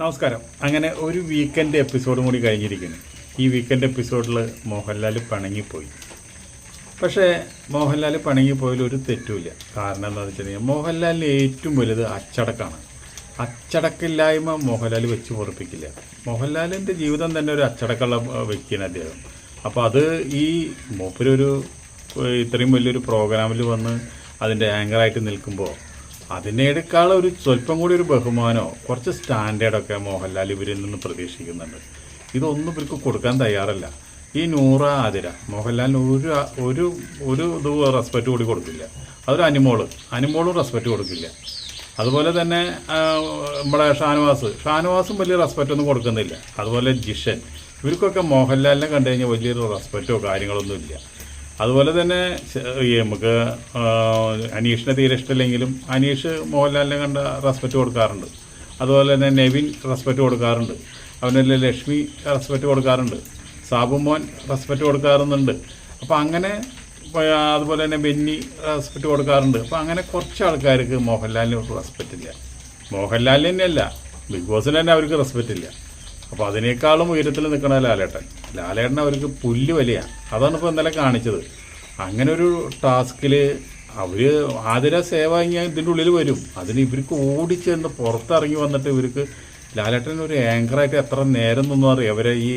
നമസ്കാരം. അങ്ങനെ ഒരു വീക്കെൻഡ് എപ്പിസോഡും കൂടി കഴിഞ്ഞിരിക്കുന്നു. ഈ വീക്കെൻഡ് എപ്പിസോഡിൽ മോഹൻലാൽ പണങ്ങിപ്പോയി. പക്ഷേ മോഹൻലാൽ പണങ്ങിപ്പോയാലും ഒരു തെറ്റുമില്ല. കാരണം എന്താണെന്ന് വെച്ച് കഴിഞ്ഞാൽ മോഹൻലാലിന് ഏറ്റവും വലുത് അച്ചടക്കമാണ് അച്ചടക്കില്ലായ്മ മോഹൻലാൽ വെച്ച് പൊറപ്പിക്കില്ല. മോഹൻലാലിന്റെ ജീവിതം തന്നെ ഒരു അച്ചടക്കമുള്ള വ്യക്തിയാണ് അദ്ദേഹം. അപ്പോൾ അത് ഈ മൂപ്പരൊരു ഇത്രയും വലിയൊരു പ്രോഗ്രാമിൽ വന്ന് അതിന്റെ ആങ്കറായിട്ട് നിൽക്കുമ്പോൾ അതിനേക്കാൾ ഒരു സ്വല്പം കൂടി ഒരു ബഹുമാനോ കുറച്ച് സ്റ്റാൻഡേർഡൊക്കെ മോഹൻലാൽ ഇവരിൽ നിന്ന് പ്രതീക്ഷിക്കുന്നുണ്ട്. ഇതൊന്നും ഇവർക്ക് കൊടുക്കാൻ തയ്യാറല്ല. ഈ നൂറ ആതിര മോഹൻലാലിന് ഒരു ഒരു ഒരു ഇത് റെസ്പെക്റ്റ് കൂടി കൊടുക്കില്ല. അതൊരു അനിമോൾ അനിമോളും റെസ്പെക്റ്റ് കൊടുക്കില്ല. അതുപോലെ തന്നെ നമ്മുടെ ഷാനവാസ് ഷാനവാസും വലിയ റെസ്പെക്റ്റ് ഒന്നും കൊടുക്കുന്നില്ല. അതുപോലെ ജിഷൻ ഇവർക്കൊക്കെ മോഹൻലാലിനെ കണ്ടു കഴിഞ്ഞാൽ വലിയൊരു റെസ്പെക്റ്റോ കാര്യങ്ങളൊന്നും ഇല്ല. അതുപോലെ തന്നെ നമുക്ക് അനീഷിനെ തീരെ ഇഷ്ടമില്ലെങ്കിലും അനീഷ് മോഹൻലാലിനെ കണ്ട റെസ്പെക്റ്റ് കൊടുക്കാറുണ്ട്. അതുപോലെ തന്നെ നെവിൻ റെസ്പെക്റ്റ് കൊടുക്കാറുണ്ട്. അവനല്ല ലക്ഷ്മി റെസ്പെക്റ്റ് കൊടുക്കാറുണ്ട്. സാബുമോൻ റെസ്പെക്റ്റ് കൊടുക്കാറുണ്ട് അപ്പോൾ അങ്ങനെ അതുപോലെ തന്നെ ബെന്നി റെസ്പെക്റ്റ് കൊടുക്കാറുണ്ട്. അപ്പോൾ അങ്ങനെ കുറച്ച് ആൾക്കാർക്ക് മോഹൻലാലിനോട് റെസ്പെക്റ്റ് ഇല്ല. മോഹൻലാലിന് തന്നെയല്ല ബിഗ് ബോസിന് തന്നെ അവർക്ക് റെസ്പെക്റ്റ് ഇല്ല. അപ്പോൾ അതിനേക്കാളും ഉയരത്തിൽ നിൽക്കണ ലാലേട്ടൻ. ലാലേട്ടൻ അവർക്ക് പുല്ല് വലിയാണ് അതാണ് ഇപ്പോൾ ഇന്നലെ കാണിച്ചത്. അങ്ങനെ ഒരു ടാസ്കിൽ അവർ ആതിര സേവ കഴിഞ്ഞാൽ ഇതിന്റെ ഉള്ളിൽ വരും. അതിന് ഇവർക്ക് ഓടിച്ചെന്ന് പുറത്തിറങ്ങി വന്നിട്ട് ഇവർക്ക് ലാലേട്ടൻ ഒരു ആങ്കറായിട്ട് എത്ര നേരം നിന്നും അറിയാം? അവരെ ഈ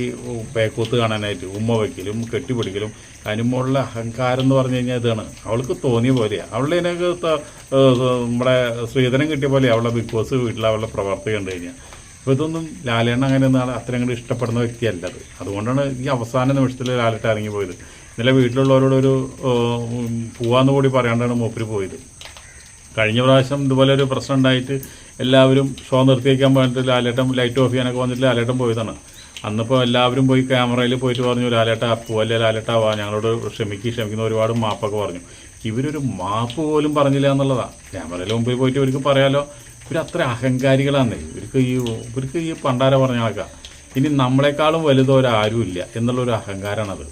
പേക്കൂത്ത് കാണാനായിട്ട് ഉമ്മ വയ്ക്കലും കെട്ടിപ്പിടിക്കലും അതിനുമുള്ള അഹങ്കാരം എന്ന് പറഞ്ഞു കഴിഞ്ഞാൽ ഇതാണ്. അവൾക്ക് തോന്നിയ പോലെയാണ് അവളുടെ ഇതിനൊക്കെ നമ്മുടെ ശ്രീധരൻ കിട്ടിയ പോലെ അവളുടെ ബിഗ് ബോസ് വീട്ടിൽ അവളുടെ പ്രവർത്തി കണ്ടു കഴിഞ്ഞാൽ അപ്പോൾ ഇതൊന്നും ലാലേണ്ണ അങ്ങനെ ഒന്നും ആൾ അത്രയും കൂടി ഇഷ്ടപ്പെടുന്ന വ്യക്തിയല്ല അത്. അതുകൊണ്ടാണ് ഈ അവസാന നിമിഷത്തിൽ ലാലേട്ടൻ ഇറങ്ങി പോയത്. ഇന്നലെ വീട്ടിലുള്ളവരോടൊരു ഒരു പോവാന്ന് കൂടി പറയാണ്ടാണ് മൂപ്പര് പോയത്. കഴിഞ്ഞ പ്രാവശ്യം ഇതുപോലെ ഒരു പ്രശ്നം ഉണ്ടായിട്ട് എല്ലാവരും ഷോ നിർത്തി വയ്ക്കാൻ പറഞ്ഞിട്ട് ലാലേട്ടൻ ലൈറ്റ് ഓഫ് ചെയ്യാനൊക്കെ വന്നിട്ട് ലാലേട്ടൻ പോയതാണ്. അന്നിപ്പോൾ എല്ലാവരും പോയി ക്യാമറയിൽ പോയിട്ട് പറഞ്ഞു ലാലേട്ട പോവല്ലേ ലാലേട്ട വാ. ഞങ്ങളോട് ക്ഷമിക്ക് ക്ഷമിക്കുന്ന ഒരുപാട് മാപ്പൊക്കെ പറഞ്ഞു. ഇവരൊരു മാപ്പ് പോലും പറഞ്ഞില്ല എന്നുള്ളതാണ് ക്യാമറയിൽ മുമ്പിൽ പോയിട്ട് ഇവർക്ക് പറയാലോ ഇവർ അത്ര അഹങ്കാരികളാണ് ഇവർക്ക് ഈ ഇവർക്ക് ഈ പണ്ടാര പറഞ്ഞ ആൾക്കാർ ഇനി നമ്മളെക്കാളും വലുതോരാരും ഇല്ല എന്നുള്ളൊരു അഹങ്കാരമാണത്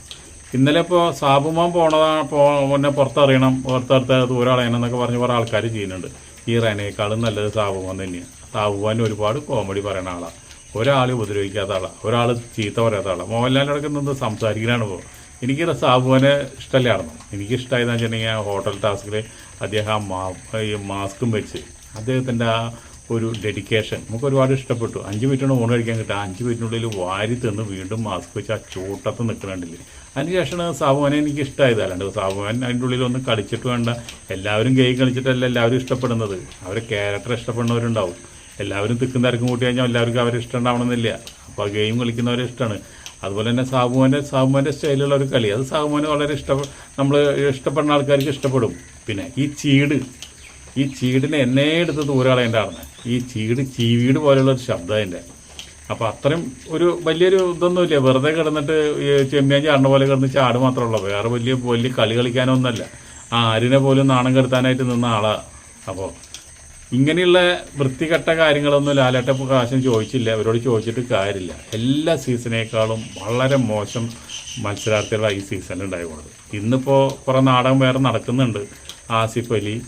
ഇന്നലെ ഇപ്പോൾ സാബുമാൻ പോണതാണ് പോ പിന്നെ പുറത്തറിയണം പുറത്തെടുത്ത ദൂരം അളയണം എന്നൊക്കെ പറഞ്ഞ് കുറേ ആൾക്കാർ ചെയ്യുന്നുണ്ട്. ഈ റനേക്കാളും നല്ലത് സാബുമാൻ തന്നെയാണ് സാബുമാൻ ഒരുപാട് കോമഡി പറയുന്ന ആളാണ് ഒരാൾ ഉപദ്രവിക്കാത്ത ആളാണ് ഒരാൾ ചീത്ത പറയാത്ത ആളാണ് മോഹൻലാലിനോടൊക്കെ നിന്ന് സംസാരിക്കാനാണ് ഇപ്പോൾ എനിക്ക് സാബുവിനെ ഇഷ്ടമല്ലായിരുന്നു. എനിക്കിഷ്ടമായതെന്ന് വെച്ചിട്ടുണ്ടെങ്കിൽ ഹോട്ടൽ ടാസ്കിൽ അദ്ദേഹം ആ മാ ഈ മാസ്കും വെച്ച് അദ്ദേഹത്തിന്റെ ആ ഒരു ഡെഡിക്കേഷൻ നമുക്ക് ഒരുപാട് ഇഷ്ടപ്പെട്ടു. അഞ്ച് മിനിറ്റിന് ഊണ് കഴിക്കാൻ കിട്ടുക അഞ്ച് മിനിറ്റിനുള്ളിൽ വാരി തിന്ന് വീണ്ടും മാസ്ക് വെച്ച് ആ ചൂട്ടത്ത് നിൽക്കണില്ലേ അതിനുശേഷമാണ് സാബുമാനെ എനിക്ക് ഇഷ്ടമായത് അല്ലാണ്ട് സാബുമാൻ അതിന്റെ ഉള്ളിൽ ഒന്ന് കളിച്ചിട്ട് വേണ്ട. എല്ലാവരും ഗെയിം കളിച്ചിട്ടല്ല എല്ലാവരും ഇഷ്ടപ്പെടുന്നത്. അവരെ ക്യാരക്ടർ ഇഷ്ടപ്പെടുന്നവരുണ്ടാവും. എല്ലാവരും തിക്കും തിരക്കും കൂട്ടി കഴിഞ്ഞാൽ എല്ലാവർക്കും അവരെ ഇഷ്ടം ഉണ്ടാവണമെന്നില്ല. അപ്പോൾ ഗെയിം കളിക്കുന്നവരെ ഇഷ്ടമാണ് അതുപോലെ തന്നെ സാബുവിന്റെ സാബുവിന്റെ സ്റ്റൈലുള്ള ഒരു കളി. അത് സാബുവിന് വളരെ ഇഷ്ട നമ്മൾ ഇഷ്ടപ്പെടുന്ന ആൾക്കാർക്ക് ഇഷ്ടപ്പെടും. പിന്നെ ഈ ചീട്. ഈ ചീടിനെ എന്നെ എടുത്ത് ദൂരെ ഈ ചീട് ചീവീട് പോലെയുള്ള ഒരു ശബ്ദം അതിന്റെ. അപ്പോൾ അത്രയും ഒരു വലിയൊരു ഇതൊന്നുമില്ല. വെറുതെ കിടന്നിട്ട് ചെമ്മിയാൻ ചാടുന്ന പോലെ കിടന്ന് ചാട് മാത്രമേ വേറെ വലിയ വലിയ കളി കളിക്കാനൊന്നുമല്ല. ആ ആരിനെ പോലും നാണം കെടുത്താനായിട്ട് നിന്ന ആളാണ് അപ്പോൾ ഇങ്ങനെയുള്ള വൃത്തികെട്ട കാര്യങ്ങളൊന്നും ലാലേട്ട പ്രകാശം ചോദിച്ചില്ല. അവരോട് ചോദിച്ചിട്ട് കാര്യമില്ല. എല്ലാ സീസണേക്കാളും വളരെ മോശം മത്സരാർത്ഥികളാണ് ഈ സീസണിൽ ഉണ്ടായിരുന്നത് ഇന്നിപ്പോൾ കുറേ നാടകം വേറെ നടക്കുന്നുണ്ട്. ആസിഫ് അലി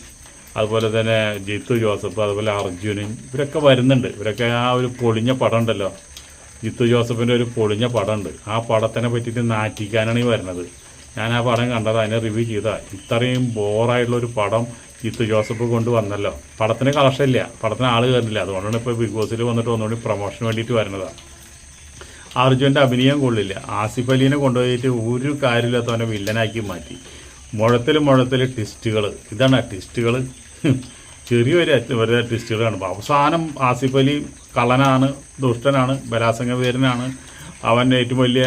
അതുപോലെ തന്നെ ജിത്തു ജോസഫ് അതുപോലെ അർജുനൻ ഇവരൊക്കെ വരുന്നുണ്ട്. ഇവരൊക്കെ ആ ഒരു പൊളിഞ്ഞ പടം ഉണ്ടല്ലോ. ജിത്തു ജോസഫിന്റെ ഒരു പൊളിഞ്ഞ പടമുണ്ട്. ആ പടത്തിനെ പറ്റിയിട്ട് നാറ്റിക്കാനാണ് ഈ വരുന്നത്. ഞാൻ ആ പടം കണ്ടത് അതിനെ റിവ്യൂ ചെയ്താ. ഇത്രയും ബോറായിട്ടുള്ള ഒരു പടം ജിത്തു ജോസഫ് കൊണ്ടുവന്നല്ലോ പടത്തിന് കളക്ഷൻ ഇല്ല. പടത്തിന് ആൾ കയറുന്നില്ല. അതുകൊണ്ടാണ് ഇപ്പോൾ ബിഗ് ബോസിൽ വന്നിട്ട് ഒന്നുകൂടി പ്രൊമോഷന് വേണ്ടിയിട്ട് വരുന്നതാണ് അർജുന്റെ അഭിനയം കൊള്ളില്ല. ആസിഫ് അലീനെ കൊണ്ടുപോയിട്ട് ഒരു കാര്യമില്ലാത്തവനെ വില്ലനാക്കി മാറ്റി. മുഴത്തിൽ മുഴത്തിൽ ട്വിസ്റ്റുകൾ ഇതാണ് ട്വിസ്റ്റുകൾ ചെറിയൊരു ഒരു ട്വിസ്റ്റുകൾ കാണുമ്പോൾ അവസാനം ആസിഫ് അലി കള്ളനാണ് ദുഷ്ടനാണ് ബലാസംഗവീരനാണ് അവൻ ഏറ്റവും വലിയ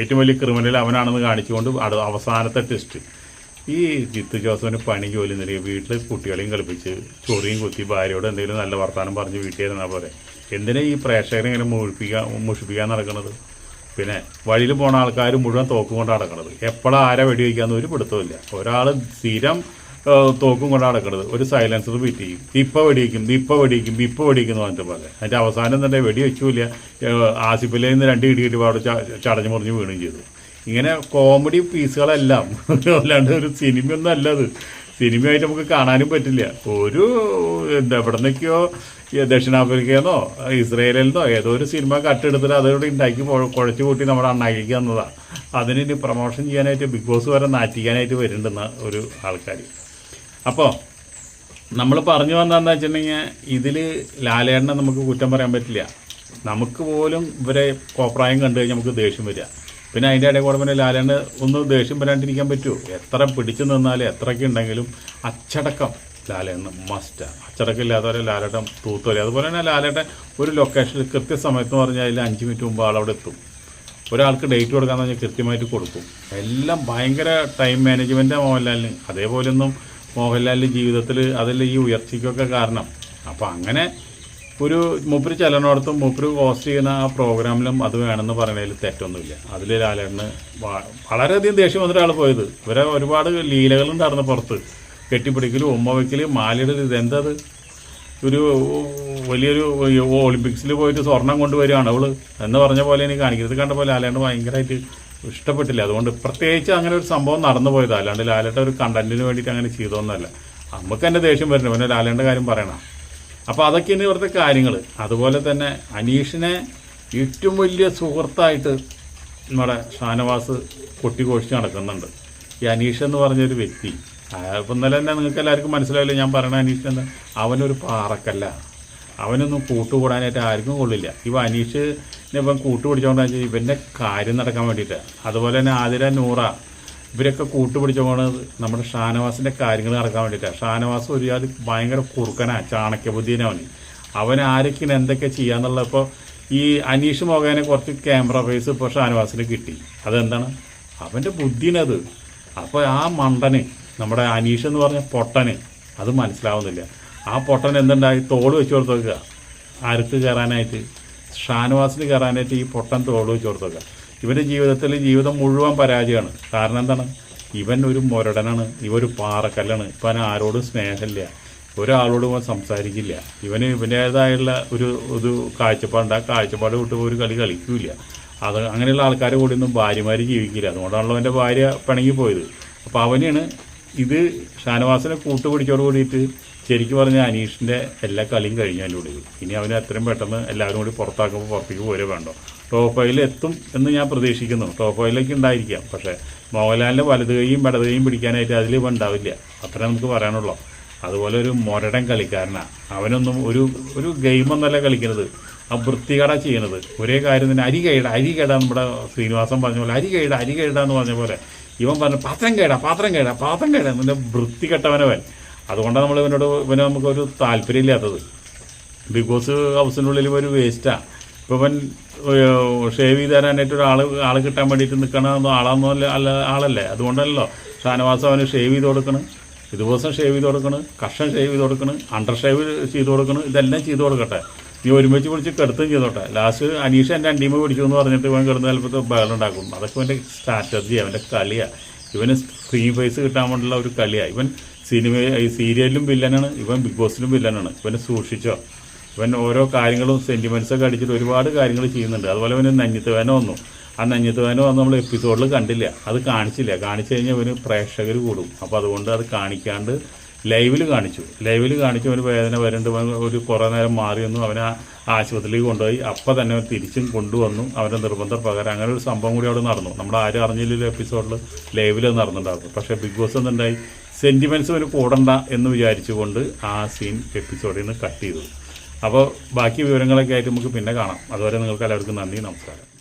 ഏറ്റവും വലിയ ക്രിമിനൽ അവനാണെന്ന് കാണിച്ചുകൊണ്ട് അടു അവസാനത്തെ ട്വിസ്റ്റ് ഈ ജിത്തു ജോസഫിന് പണി ജോലി നൽകി. വീട്ടിൽ കുട്ടികളെയും കളിപ്പിച്ച് ചൊറിയും കുത്തി ഭാര്യയോട് എന്തെങ്കിലും നല്ല വർത്തമാനം പറഞ്ഞ് വീട്ടിൽ ഇരുന്നാൽ പോലെ എന്തിനാ ഈ പ്രേക്ഷകരെ ഇങ്ങനെ മുഴിപ്പിക്കാൻ മുഷിപ്പിക്കാൻ നടക്കുന്നത് പിന്നെ വഴിയിൽ പോണ ആൾക്കാർ മുഴുവൻ തോക്കും കൊണ്ട് നടക്കണത്. എപ്പോഴും ആരെ വെടിവെക്കാന്ന് ഒരു പിടുത്തമില്ല ഒരാൾ സ്ഥിരം തോക്കും കൊണ്ട് നടക്കണത്. ഒരു സൈലൻസർ ബീറ്റ് ചെയ്യും ഇപ്പം വെടിവെക്കും ഇപ്പം വെടിവെക്കും ഇപ്പം വെടിവെക്കുന്നു പറഞ്ഞിട്ട് പോലെ. അതിന്റെ അവസാനം തന്നെ വെടി വെച്ചില്ല ആസിഫിലെ നിന്ന് രണ്ട് ഇടി ഇടി അവിടെ ചടഞ്ഞു മുറിഞ്ഞ് വീണും ചെയ്തു. ഇങ്ങനെ കോമഡി പീസുകളെല്ലാം. അല്ലാണ്ട് ഒരു സിനിമയൊന്നും അല്ല അത്. സിനിമയായിട്ട് നമുക്ക് കാണാനും പറ്റില്ല. ഒരു എന്താ എവിടെ നിന്നൊക്കെയോ ഇസ്രയേലിന്നോ ഏതോ ഒരു സിനിമ കട്ടെടുത്തിട്ട് അതോടെ ഉണ്ടാക്കി കുഴച്ചു കൂട്ടി നമ്മുടെ അണ്ണാക്കിക്കുക തന്നതാണ് അതിന് ഇനി പ്രൊമോഷൻ ചെയ്യാനായിട്ട് ബിഗ് ബോസ് വരെ നാറ്റിക്കാനായിട്ട് വരുന്നുണ്ടെന്ന ഒരു ആൾക്കാർ അപ്പോൾ നമ്മൾ പറഞ്ഞു വന്നതെന്ന് വെച്ചിട്ടുണ്ടെങ്കിൽ ഇതിൽ ലാലേട്ടനെ നമുക്ക് കുറ്റം പറയാൻ പറ്റില്ല. നമുക്ക് പോലും ഇവരെ കോപ്രായം കണ്ടു കഴിഞ്ഞാൽ നമുക്ക് ദേഷ്യം വരിക. പിന്നെ അതിന്റെ ഇടയിൽ കൂടെ പിന്നെ ലാലേട്ടന് ഒന്ന് ദേഷ്യം വരാണ്ടിരിക്കാൻ പറ്റുമോ? എത്ര പിടിച്ചു നിന്നാലും എത്രയ്ക്ക് ഉണ്ടെങ്കിലും അച്ചടക്കം ലാലേണ് മസ്റ്റാണ് അച്ചടക്കം ഇല്ലാത്തവരെ ലാലേട്ടൻ തൂത്തുവരെ അതുപോലെ തന്നെ ലാലേട്ടൻ ഒരു ലൊക്കേഷനിൽ കൃത്യസമയത്ത് പറഞ്ഞാൽ അതിൽ അഞ്ച് മിനിറ്റ് മുമ്പ് ആളവിടെ എത്തും. ഒരാൾക്ക് ഡേറ്റ് കൊടുക്കാന്ന് പറഞ്ഞാൽ കൃത്യമായിട്ട് കൊടുക്കും. എല്ലാം ഭയങ്കര ടൈം മാനേജ്മെന്റാണ് മോഹൻലാലിന്. അതേപോലെ ഒന്നും മോഹൻലാലിന്റെ ജീവിതത്തിൽ അതിൽ ഈ ഉയർച്ചയ്ക്കൊക്കെ കാരണം. അപ്പോൾ അങ്ങനെ ഒരു മൂപ്പര് ചെല്ലണോടത്തും മൂപ്പര് ഹോസ്റ്റ് ചെയ്യുന്ന ആ പ്രോഗ്രാമിലും അത് വേണമെന്ന് പറയുന്നതിൽ തെറ്റൊന്നുമില്ല. അതിൽ ലാലേട്ടന് വളരെയധികം ദേഷ്യം ആൾ പോയത്. ഇവരെ ഒരുപാട് ലീലകളുണ്ടായിരുന്നു പുറത്ത്. കെട്ടിപ്പിടിക്കലും ഉമ്മ വയ്ക്കലും മാലയിടൽ ഇതെന്തത് ഒരു വലിയൊരു ഒളിമ്പിക്സിൽ പോയിട്ട് സ്വർണം കൊണ്ടുവരികയാണ് അവൾ. എന്ന് പറഞ്ഞ പോലെ എനിക്ക് കാണിക്കുന്നത് കണ്ടപ്പോൾ ലാലേട്ടൻ ഭയങ്കരമായിട്ട് ഇഷ്ടപ്പെട്ടില്ല. അതുകൊണ്ട് പ്രത്യേകിച്ച് അങ്ങനെ ഒരു സംഭവം നടന്നു പോയതാണ് അല്ലാണ്ട് ലാലേട്ടൻ ഒരു കണ്ടന്റിന് വേണ്ടിയിട്ട് അങ്ങനെ ചെയ്തോന്നല്ല നമുക്ക് എന്നെ ദേഷ്യം വരുന്നു പിന്നെ ലാലേട്ടന്റെ കാര്യം പറയണം. അപ്പോൾ അതൊക്കെയാണ് ഇവിടുത്തെ കാര്യങ്ങൾ അതുപോലെ തന്നെ അനീഷിനെ ഏറ്റവും വലിയ സുഹൃത്തായിട്ട് നമ്മുടെ ഷാനവാസ് കൊട്ടിഘോഷിച്ച് നടക്കുന്നുണ്ട്. ഈ അനീഷ് എന്ന് പറഞ്ഞൊരു വ്യക്തി. ഇപ്പം ഇന്നലെ തന്നെ നിങ്ങൾക്ക് എല്ലാവർക്കും മനസ്സിലാവില്ല ഞാൻ പറയണ അനീഷ് എന്താ? അവനൊരു പാറക്കല്ല. അവനൊന്നും കൂട്ടുകൂടാനായിട്ട് ആർക്കും കൊള്ളില്ല. ഇപ്പം അനീഷിനെ ഇപ്പം കൂട്ടുപിടിച്ചോണ്ടാ വെച്ചാൽ ഇവന്റെ കാര്യം നടക്കാൻ വേണ്ടിയിട്ട്. അതുപോലെ തന്നെ ആതിര നൂറ ഇവരൊക്കെ കൂട്ടുപിടിച്ച പോണത് നമ്മുടെ ഷാനവാസിന്റെ കാര്യങ്ങൾ നടക്കാൻ വേണ്ടിയിട്ടാണ് ഷാനവാസ് ഒരു അത് ഭയങ്കര കുറുക്കനാ ചാണക്യ ബുദ്ധിനവന് അവൻ ആരൊക്കെയാണ് എന്തൊക്കെ ചെയ്യാന്നുള്ള ഇപ്പോൾ ഈ അനീഷ് മോഹനെ കുറച്ച് ക്യാമറ ഫേസ് ഇപ്പോൾ ഷാനവാസിന് കിട്ടി. അതെന്താണ്? അവന്റെ ബുദ്ധിനത്. അപ്പോൾ ആ മണ്ടന് നമ്മുടെ അനീഷ് എന്ന് പറഞ്ഞ പൊട്ടന് അത് മനസ്സിലാവുന്നില്ല. ആ പൊട്ടൻ എന്തുണ്ടായി? തോൾ വെച്ച് കൊടുത്തു വെക്കുക ആർക്ക് കയറാനായിട്ട് ഷാനവാസിന് കയറാനായിട്ട് ഈ പൊട്ടൻ തോൾ വെച്ച് കൊടുത്തു വെക്കുക ഇവന്റെ ജീവിതത്തിൽ ജീവിതം മുഴുവൻ പരാജയമാണ്. കാരണം എന്താണ്? ഇവൻ ഒരു മുരടനാണ്. ഇവൊരു പാറക്കല്ലാണ്. ഇവൻ ആരോടും സ്നേഹമില്ല. ഒരാളോടും ഇവൻ സംസാരിക്കില്ല. ഇവന് ഇവന്റേതായുള്ള ഒരു ഒരു കാഴ്ചപ്പാടുണ്ട്. ആ കാഴ്ചപ്പാട് വിട്ട് ഒരു കളി കളിക്കില്ല. അത് അങ്ങനെയുള്ള ആൾക്കാരെ കൂടി ഒന്നും ഭാര്യമാർ ജീവിക്കില്ല. അതുകൊണ്ടാണല്ലോ എന്റെ ഭാര്യ പിണങ്ങി പോയത്. അപ്പോൾ അവനാണ് ഇത് ഷാനവാസിനെ കൂട്ടുപിടിച്ചോട് കൂടിയിട്ട് ശരിക്കും പറഞ്ഞ അനീഷിന്റെ എല്ലാ കളിയും കഴിഞ്ഞു അതിന്റെ ഉള്ളിൽ. ഇനി അവനെ എത്രയും പെട്ടെന്ന് എല്ലാവരും കൂടി പുറത്താക്കുമ്പോൾ പുറത്തേക്ക് പോരെ വേണ്ടോ? ടോപ്പ് ഫൈവിൽ എത്തും എന്ന് ഞാൻ പ്രതീക്ഷിക്കുന്നു. ടോപ്പ് ഫൈവിലേക്ക് ഉണ്ടായിരിക്കാം. പക്ഷേ മോഹൻലാലിന്റെ വലത് കൈയും ഇടത് പിടിക്കാനായിട്ട് അതിൽ ഇവ ഉണ്ടാവില്ല. അത്ര നമുക്ക് പറയാനുള്ളൂ. അതുപോലെ ഒരു മൊരടൻ കളിക്കാരനാണ് അവനൊന്നും ഒരു ഒരു ഗെയിമൊന്നല്ല കളിക്കുന്നത്. ആ വൃത്തികട ചെയ്യണത് ഒരേ കാര്യം തന്നെ അരി കൈട അരി കേടാ നമ്മുടെ ശ്രീനിവാസൻ പറഞ്ഞ പോലെ. അരി കൈട അരി കൈട എന്ന് പറഞ്ഞ പോലെ. ഇവൻ പറഞ്ഞു പാത്രം കേടാ പാത്രം കേടാ പാത്രം കേട. വൃത്തി വൃത്തികെട്ടവനവൻ. അതുകൊണ്ടാണ് നമ്മൾ ഇവനോട് ഇവന് നമുക്കൊരു താല്പര്യമില്ലാത്തത്. ബിഗ് ബോസ് ഹൗസിനുള്ളിൽ ഒരു വേസ്റ്റാണ് ഇപ്പോൾ ഇവൻ ഷേവ് ചെയ്ത് തരാനായിട്ട് ഒരാൾ ആൾ കിട്ടാൻ വേണ്ടിയിട്ട് നിൽക്കണ ആളാന്നോ അല്ല അല്ല ആളല്ലേ? അതുകൊണ്ടല്ലോ ഷാനവാസം അവന് ഷേവ് ചെയ്ത് കൊടുക്കണം. ഇത് ദിവസം ഷേവ് ചെയ്ത് കൊടുക്കണം കഷ്ണം ഷേവ് ചെയ്ത് കൊടുക്കണം അണ്ടർ ഷേവ് ചെയ്ത് കൊടുക്കണം ഇതെല്ലാം ചെയ്ത് കൊടുക്കട്ടെ. നീ ഒരുമിച്ച് പിടിച്ച് കെടുത്തും ചെയ്തോട്ടെ. ലാസ്റ്റ് അനീഷ് എന്റെ അണ്ടീമ പിടിച്ചു എന്ന് പറഞ്ഞിട്ട് ഇവൻ കിടന്ന് ചിലപ്പോൾ ബഹളം ഉണ്ടാക്കും അതൊക്കെ ഇവന്റെ സ്ട്രാറ്റജി അവന്റെ കളിയാണ് ഇവന് സ്ക്രീൻ ഫേസ് കിട്ടാൻ വേണ്ടിയുള്ള ഒരു കളിയാണ് ഇവൻ സിനിമ ഈ സീരിയലിലും വില്ലനാണ് ഇവൻ ബിഗ് ബോസിലും വില്ലനാണ് ഇവനെ സൂക്ഷിച്ചോ. ഇവൻ ഓരോ കാര്യങ്ങളും സെന്റിമെൻസൊക്കെ അടിച്ചിട്ട് ഒരുപാട് കാര്യങ്ങൾ ചെയ്യുന്നുണ്ട്. അതുപോലെ ഇവന് നഞ്ഞിത്ത് വേന വന്നു. ആ നഞ്ഞിത്ത് വേന വന്ന് നമ്മൾ എപ്പിസോഡിൽ കണ്ടില്ല. അത് കാണിച്ചില്ല. കാണിച്ചു കഴിഞ്ഞാൽ ഇവന് പ്രേക്ഷകർ കൂടും. അപ്പോൾ അതുകൊണ്ട് അത് കാണിക്കാണ്ട് ലൈവിൽ കാണിച്ചു. ലൈവിൽ കാണിച്ചു അവന് വേദന വരണ്ട് ഒരു കുറേ നേരം മാറി വന്നു അവനെ ആശുപത്രിയിൽ കൊണ്ടുപോയി. അപ്പം തന്നെ തിരിച്ചും കൊണ്ടുവന്നു അവന്റെ നിർബന്ധ പകരം അങ്ങനെ ഒരു സംഭവം കൂടി അവിടെ നടന്നു. നമ്മൾ ആരും അറിഞ്ഞില്ല എപ്പിസോഡിൽ ലൈവിൽ നടന്നിട്ടുണ്ടായിരുന്നു പക്ഷേ ബിഗ് ബോസ് എന്തുണ്ടായി? സെന്റിമെന്റ്സ് ഒരു കൂടണ്ട എന്ന് വിചാരിച്ചുകൊണ്ട് ആ സീൻ എപ്പിസോഡിൽ നിന്ന് കട്ട് ചെയ്തു. അപ്പോൾ ബാക്കി വിവരങ്ങളൊക്കെ ആയിട്ട് നമുക്ക് പിന്നെ കാണാം. അതുവരെ നിങ്ങൾക്ക് എല്ലാവർക്കും നന്ദി നമസ്കാരം.